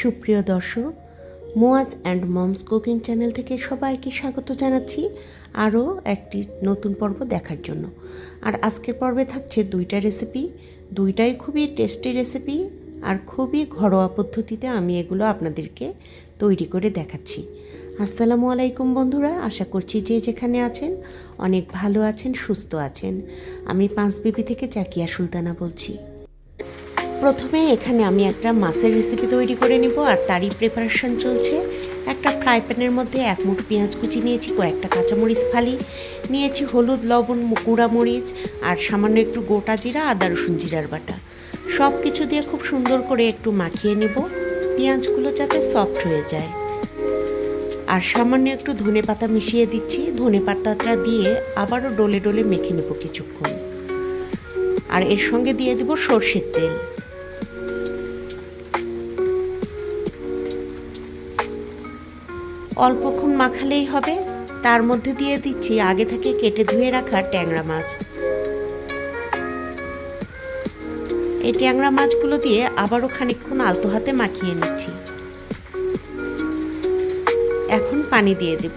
সুপ্রিয় দর্শক, Moaz and moms cooking channel থেকে সবাইকে স্বাগত জানাচ্ছি আরও একটি নতুন পর্ব দেখার জন্য। আর আজকের পর্বে থাকছে দুইটা রেসিপি দুইটাই খুবই টেস্টি রেসিপি আর খুবই ঘরোয়া পদ্ধতিতে আমি এগুলো আপনাদেরকে তৈরি করে দেখাচ্ছি। আসসালামু আলাইকুম বন্ধুরা, আশা করছি যে যেখানে আছেন অনেক ভালো আছেন, সুস্থ আছেন। আমি পাঁচবিবি থেকে চাকিয়া সুলতানা বলছি। প্রথমে এখানে আমি একটা মাছের রেসিপি তৈরি করে নিব আর তারই প্রিপারেশন চলছে। একটা ফ্রাই প্যানের মধ্যে এক মুঠো পেঁয়াজ কুচি নিয়েছি, কয়েকটা কাঁচামরিচ ফালি নিয়েছি, হলুদ, লবণ, গুঁড়া মরিচ আর সামান্য একটু গোটা জিরা, আদা, রসুন জিরার বাটা। সব কিছু দিয়ে খুব সুন্দর করে একটু মাখিয়ে নেব। পেঁয়াজগুলো যাতে সফট হয়ে যায়। আর সামান্য একটু ধনে পাতা মিশিয়ে দিচ্ছি। ধনে পাতাটা দিয়ে আবারও ডলে ডলে মেখে নেব কিছুক্ষণ। আর এর সঙ্গে দিয়ে দেব সর্ষের তেল। অল্পক্ষণ মাখালেই হবে। তার মধ্যে দিয়ে দিচ্ছি আগে থেকে কেটে ধুয়ে রাখা ট্যাংরা মাছ। এই ট্যাংরা মাছগুলো দিয়ে আবারও খানিকক্ষণ আলতো হাতে মাখিয়ে নিচ্ছি। এখন পানি দিয়ে দেব।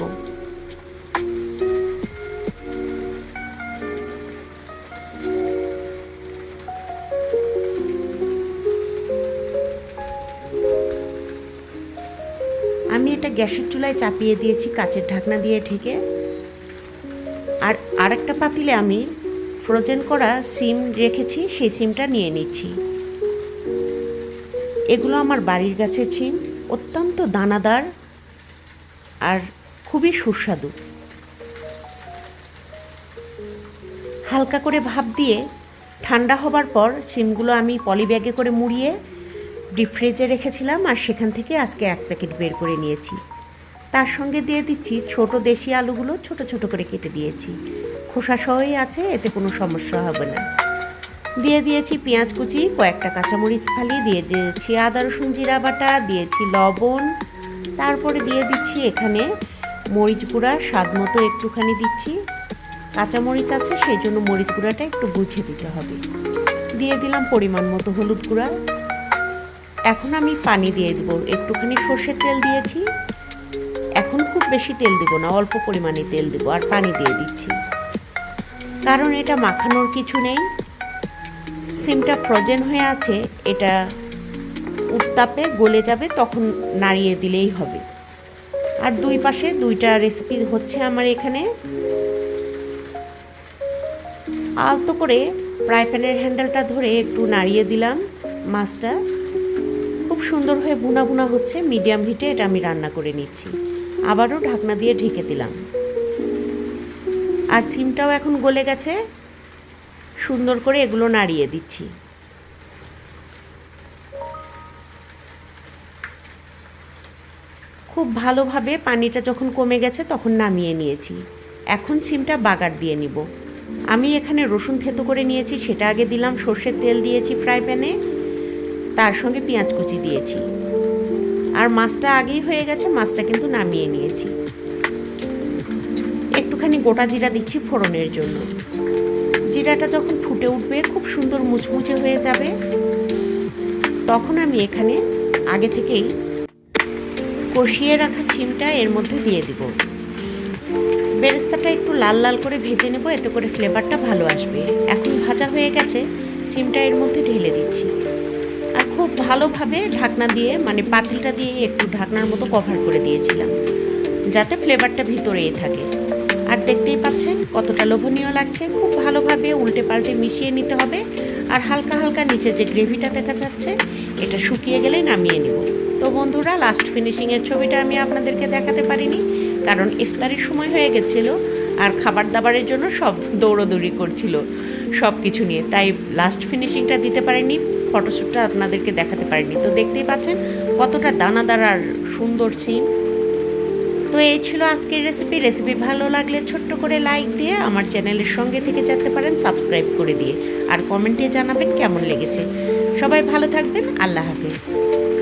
এটা গ্যাসের চুলায় চাপিয়ে দিয়েছি, কাচের ঢাকনা দিয়ে ঢেকে। আর আরেকটা পাতিলে আমি ফ্রোজেন করা সিম রেখেছি, সেই সিমটা নিয়ে নিচ্ছি। এগুলো আমার বাড়ির গাছের সিম, অত্যন্ত দানাদার আর খুবই সুস্বাদু। হালকা করে ভাপ দিয়ে ঠান্ডা হবার পর সিমগুলো আমি পলি ব্যাগে করে মুড়িয়ে ডিপ ফ্রিজে রেখেছিলাম আর সেখান থেকে আজকে এক প্যাকেট বের করে নিয়েছি। তার সঙ্গে দিয়ে দিচ্ছি ছোট দেশি আলুগুলো ছোট ছোট করে কেটে দিয়েছি। খোসা সহই আছে, এতে কোনো সমস্যা হবে না। দিয়ে দিয়েছি পেঁয়াজ কুচি, কয়েকটা কাঁচামরিচ ফালি, দিয়ে দিয়েছি আদা, রসুন, জিরা বাটা, দিয়েছি লবণ। তারপরে দিয়ে দিচ্ছি এখানে মরিচ গুঁড়া, স্বাদ মতো একটুখানি দিচ্ছি। কাঁচামরিচ আছে, সেই জন্য মরিচ গুঁড়াটা একটু বুঝে দিতে হবে। দিয়ে দিলাম পরিমাণ মতো হলুদ গুঁড়া। এখন আমি পানি দিয়ে দেবো। একটুখানি সর্ষের তেল দিয়েছি। এখন খুব বেশি তেল দেব না, অল্প পরিমাণে তেল দেবো আর পানি দিয়ে দিচ্ছি। কারণ এটা মাখানোর কিছু নেই। সিমটা ফ্রোজেন হয়ে আছে, এটা উত্তাপে গলে যাবে, তখন নাড়িয়ে দিলেই হবে। আর দুই পাশে দুইটা রেসিপি হচ্ছে আমার এখানে। আলতো করে ফ্রাই প্যানের হ্যান্ডেলটা ধরে একটু নাড়িয়ে দিলাম, মাছটা। খুব সুন্দর হয়ে বুনা বুনা হচ্ছে, মিডিয়াম হিটে এটা আমি রান্না করে নিচ্ছি। আবারও ঢাকনা দিয়ে ঢেকে দিলাম। আর সিমটাও এখন গলে গেছে। সুন্দর করে এগুলো নাড়িয়ে দিচ্ছি। খুব ভালোভাবে পানিটা যখন কমে গেছে তখন নামিয়ে নিয়েছি। এখন সিমটা বাগার দিয়ে নিব। আমি এখানে রসুন থেতো করে নিয়েছি, সেটা আগে দিলাম, সর্ষের তেল দিয়েছি ফ্রাই প্যানে। তার সঙ্গে পেঁয়াজ কুচি দিয়েছি। আর মাছটা আগেই হয়ে গেছে, মাছটা কিন্তু নামিয়ে নিয়েছি। একটুখানি গোটা জিরা দিচ্ছি ফোড়নের জন্য। জিরাটা যখন ফুটে উঠবে, খুব সুন্দর মুচমুচে হয়ে যাবে। তখন আমি এখানে আগে থেকেই কষিয়ে রাখা চিমটা এর মধ্যে দিয়ে দিব। বেরেস্তাটা একটু লাল লাল করে ভেজে নেব, এতে করে ফ্লেভারটা ভালো আসবে। এখন ভাজা হয়ে গেছে সিমটা এর মধ্যে ঢেলে দিচ্ছি। খুব ভালোভাবে ঢাকনা দিয়ে মানে পাতিলটা দিয়ে একটু ঢাকনার মতো কভার করে দিয়েছিলাম, যাতে ফ্লেভারটা ভিতরেই থাকে। আর দেখতেই পাচ্ছেন কতটা লোভনীয় লাগছে। খুব ভালোভাবে উল্টে পাল্টে মিশিয়ে নিতে হবে। আর হালকা হালকা নিচে যে গ্রেভিটা দেখা যাচ্ছে, এটা শুকিয়ে গেলেই নামিয়ে নেব। তো বন্ধুরা লাস্ট ফিনিশিংয়ের ছবিটা আমি আপনাদেরকে দেখাতে পারিনি, কারণ ইফতারির সময় হয়ে গেছিল আর খাবার দাবারের জন্য সব দৌড়োদৌড়ি করছিল সব কিছু নিয়ে। তাই লাস্ট ফিনিশিংটা দিতে পারিনি। ফটোশ্যুটটা আপনাদেরকে দেখাতে পারিনি। তো দেখতেই পাচ্ছেন কতটা দানাদার আর সুন্দর সিম তো এই ছিল আজকের রেসিপি রেসিপি ভালো লাগলে ছোট্ট করে লাইক দিয়ে আমার চ্যানেলের সঙ্গে থেকে যেতে পারেন সাবস্ক্রাইব করে দিয়ে। আর কমেন্টে জানাবেন কেমন লেগেছে। সবাই ভালো থাকবেন। আল্লাহ হাফিজ।